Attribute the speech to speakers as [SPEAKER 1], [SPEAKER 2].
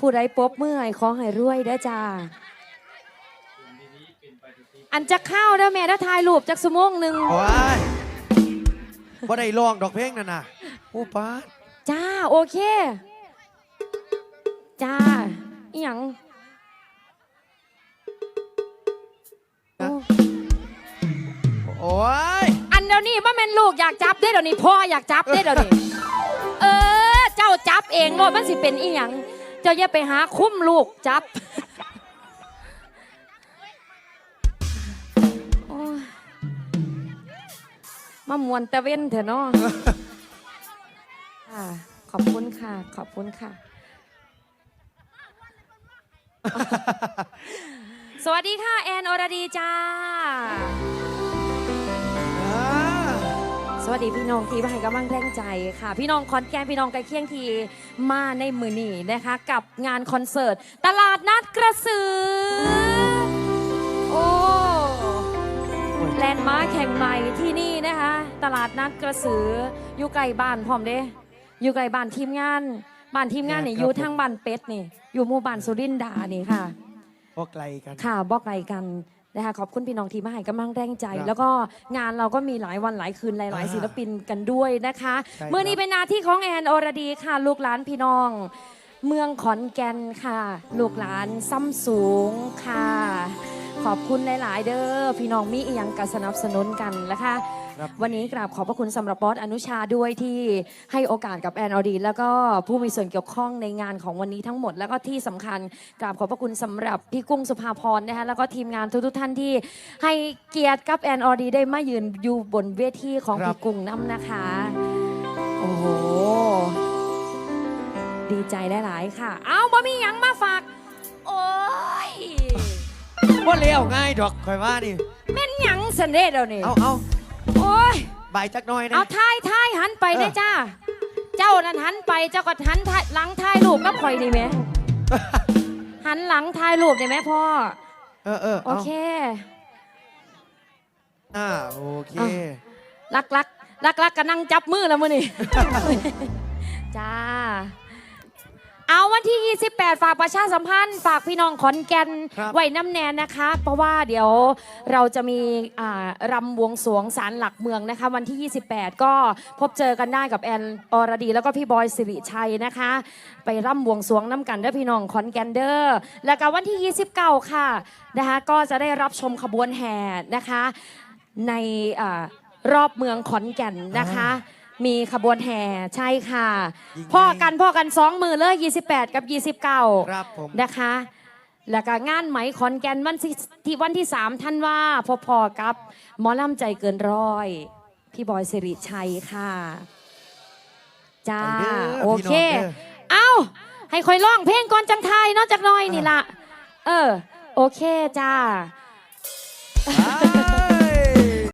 [SPEAKER 1] ผู้ใดปรบมือให้ขอให้รวยเด้อจ้า อันจะเข้าเด้อแม่ถ้าถ่ายรูปจากสมงหนึ่ง
[SPEAKER 2] โอ้ยบ่ได้ลองดอกเพลงนั่นน่ะโอ้ป้าด
[SPEAKER 1] จ้าโอเค จ้าอหยังโอ้
[SPEAKER 2] โอ้ย
[SPEAKER 1] อันเดี๋ยวนี้ว่าแม่นลูกอยากจับได้อเดี๋ยวนี้พ่ออยากจับได้อเดี๋ยวนี้ เออ เจ้าจับเองโลดมันสิเป็นอีหยัง เจ้าอย่าไปหาคุ้มลูกจับโอ้ยมามวนตะเว้นเถอะเนาะค่ะขอบคุณค่ะ ขอบคุณค่ะ สวัสดีค่ะ แอนอรดีจ้า
[SPEAKER 2] อ่า
[SPEAKER 1] ส วัสดีพี่น้องที่มาให้กำลังแรงใจค่ะ พี่น้องคอนแกนพี่น้องไกลเคียงทีมาในมือนี้นะคะ กับงานคอนเสิร์ต ตลาดนัดกระสือ โอ้แลนด์มาร์คแข่งใหม่ที่นี่นะคะ ตลาดนัดกระสืออยู่ไกลบ้านพร้อมเด้อยู่ไกลบ้านทีมงานบ้านทีมงานนี่อยู่ทางบ้านเป็ดนี่ อยู่หมู่บ้านสุรินดานี่ค่ะ
[SPEAKER 2] บ่ไกลกัน
[SPEAKER 1] ค่ะบอกไกลกัน นะคะขอบคุณพี่น้องที่มาให้กำลังแรงใจ
[SPEAKER 2] ครับ
[SPEAKER 1] แล้วก็งานเราก็มีหลายวันหลายคืนหลาย
[SPEAKER 2] อ่า
[SPEAKER 1] ๆศิลปินกันด้วยนะคะ
[SPEAKER 2] ใช่ครับ
[SPEAKER 1] เมื่อนี้เป็นหนาที่ของแอนอรดีค่ะ ลูกหลานพี่น้อง เมืองขอนแก่นค่ะ ลูกหลานซ้ำสูงค่ะ ขอบคุณหลาย ๆ เด้อพี่น้องมีอีหยังกัสนับสนุนกันนะคะ
[SPEAKER 2] ครับ
[SPEAKER 1] วันนี้กราบขอบพระคุณสำหรับบอสอนุชาด้วยที่ให้โอกาสกับแอนอดีแล้วก็ผู้มีส่วนเกี่ยวข้องในงานของวันนี้ทั้งหมด แล้วก็ที่สำคัญกราบขอบพระคุณสำหรับพี่กุ้งสุภาพรนะคะแล้วก็ทีมงานทุกๆท่านที่ให้เกียรติกับแอนอดีได้มายืนอยู่บนเวทีของ
[SPEAKER 2] ครับ
[SPEAKER 1] พี่กุ้งน้ำนะคะ โอ้โห ดีใจหลายๆค่ะ เอาบ่มีหยังมาฝาก โอ้ย
[SPEAKER 2] บ่เลี้ยวง่ายดอกคอยว่านี่
[SPEAKER 1] แม่นหยังสันเด้เดี๋ยวนี้
[SPEAKER 2] เอาเอา
[SPEAKER 1] โอ้ย
[SPEAKER 2] ใบายจักหน่อยนะ
[SPEAKER 1] เอาท้ายท้ายหันไป
[SPEAKER 2] เออ
[SPEAKER 1] ได้จ้า เจ้านั่นหันไปเจ้าก็หันท้ายหลังท้ายรูปกับข่อยนี่ไหมหันหลังท้ายรูปได้ไหมพ่อ
[SPEAKER 2] เออเออ
[SPEAKER 1] โอ
[SPEAKER 2] เอา
[SPEAKER 1] เค
[SPEAKER 2] อ่าโอเค
[SPEAKER 1] อะรักรักรักรักก็นั่งจับมือแล้วมือนี่จ้า เอาวันที่ 28 ฝากประชาสัมพันธ์ ฝากพี่น้องขอนแก่น
[SPEAKER 2] ครับ
[SPEAKER 1] ไว้น้ำแนนนะคะ เพราะว่าเดี๋ยวเราจะมีอ่ารำบวงสรวงศาลหลักเมืองนะคะ วันที่ 28 ก็พบเจอกันได้กับแอนอรดี แล้วก็พี่บอยสิริชัยนะคะ ไปร่ำบวงสรวงน้ำกันเด้อพี่น้องขอนแก่นเด้อแล้วก็วันที่ 29 ค่ะนะคะ ก็จะได้รับชมขบวนแห่นะคะ ในอารอบเมืองขอนแก่นนะคะ มีขบวนแห่ใช่ค่ะ
[SPEAKER 2] ยิ่งใหญ่
[SPEAKER 1] พ่อกันพ่อกันสองมือเลย 28 กับ 29
[SPEAKER 2] ครับผม
[SPEAKER 1] นะคะ แล้วก็งานไหมขอนแก่นวันที่ที่วันที่3ท่านว่าพอๆกับหมอลำใจเกินร้อย พี่บอยสิริชัยค่ะ จ้า
[SPEAKER 2] ไปเด้อ
[SPEAKER 1] โอ
[SPEAKER 2] พี่
[SPEAKER 1] เค
[SPEAKER 2] น้องเด้อ
[SPEAKER 1] เอ้า ให้คอยร้องเพลงก่อนจังไทยเนอกจากน้อยนี่ละเออ โอเคจ้า
[SPEAKER 2] อ่า